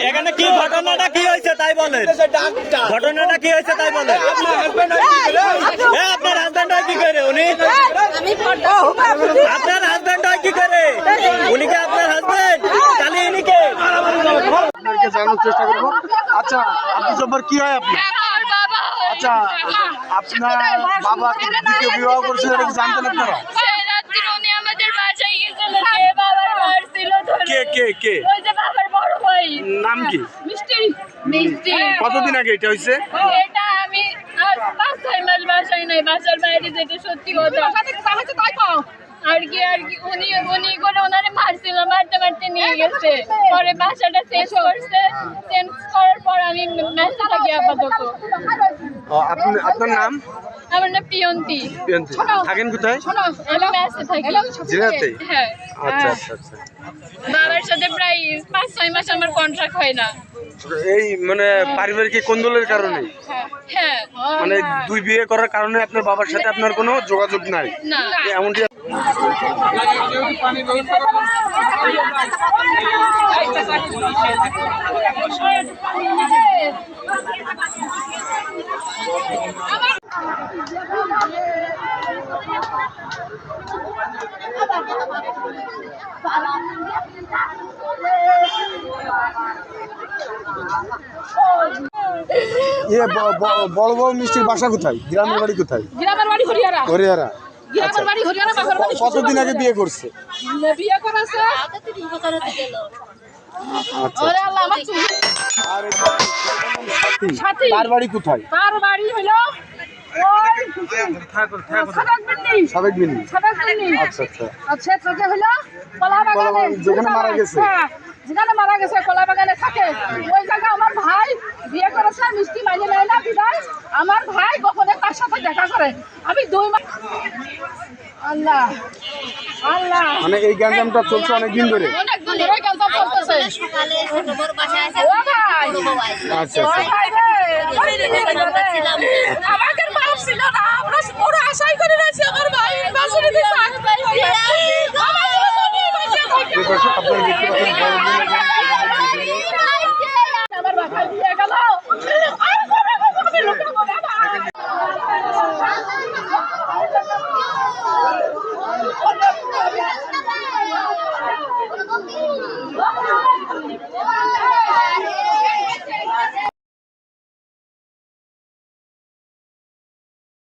এখানে কি ঘটনাটা কি হয়েছে তাই বলেন। ঘটনাটা কি হয়েছে তাই বলেন। এ, আপনার কি করে উনি? আপনার হাজবেন্ড কি করে? উনি কি আপনার হাজবেন্ড তাহলে ইনি কে? জানানোর চেষ্টা করব। আচ্ছা জব্বার কি হয় বাবা আচ্ছা আপনার বাবা দ্বিতীয় বিবাহ করেছিল এটা কি জানতেন আপনারা? কে কে? ওই যে বাবার বড় ভাই। নাম কি? মিষ্টি মিষ্টি। কতদিন আগে এটা হয়েছে? এটা আমি আর পাঁচ ছয় মাস বাসায় নাই বাসার বাইরে যেতে সত্যি কথা। আর কি আর কি উনি উনি করে ওনারে মারছিল মারতে মারতে নিয়ে গেছে। পরে বাসাটা চেঞ্জ করছে। চেঞ্জ করার পর আমি মেসে থাকি আপাতত? আপনার নাম? আমার নাম প্রিয়ন্তী প্রিয়ন্তী। থাকেন কোথায়? আমি মেসে থাকি। জেলাতে? হ্যাঁ। আচ্ছা আচ্ছা আচ্ছা। বাবার সাথে প্রায় পাঁচ ছয় মাস আমার কন্ট্রাক্ট হয় না। এই মানে পারিবারিক কোন্দলের কারণে? হ্যাঁ। মানে দুই বিয়ে করার কারণে আপনার বাবার সাথে আপনার কোনো যোগাযোগ নাই? না। এমনটি ইয়ে বড় বড় মিষ্টির বাসা কোথায়? গ্রামের বাড়ি কোথায়? গ্রামের বাড়ি হরিয়ারা হরিয়ারা বাড়ি কতদিন আগে বিয়ে করছে? বিয়ে করেছে। আচ্ছা। তার বাড়ি কোথায়? তার বাড়ি আচ্ছা আচ্ছা। কলাবাগান, যেখানে মারা গেছে? যেখানে মারা গেছে কলা বাগানে থাকে। ওই জায়গায় আমার ভাই করে আমি দুই মাস আল্লাহ আল্লাহ। মানে এই গ্যাঞ্জামটা চলছে অনেক দিন ধরে। অনেক দিন আচ্ছা, আচ্ছা। আশাই করে রয়েছি আমার ভাই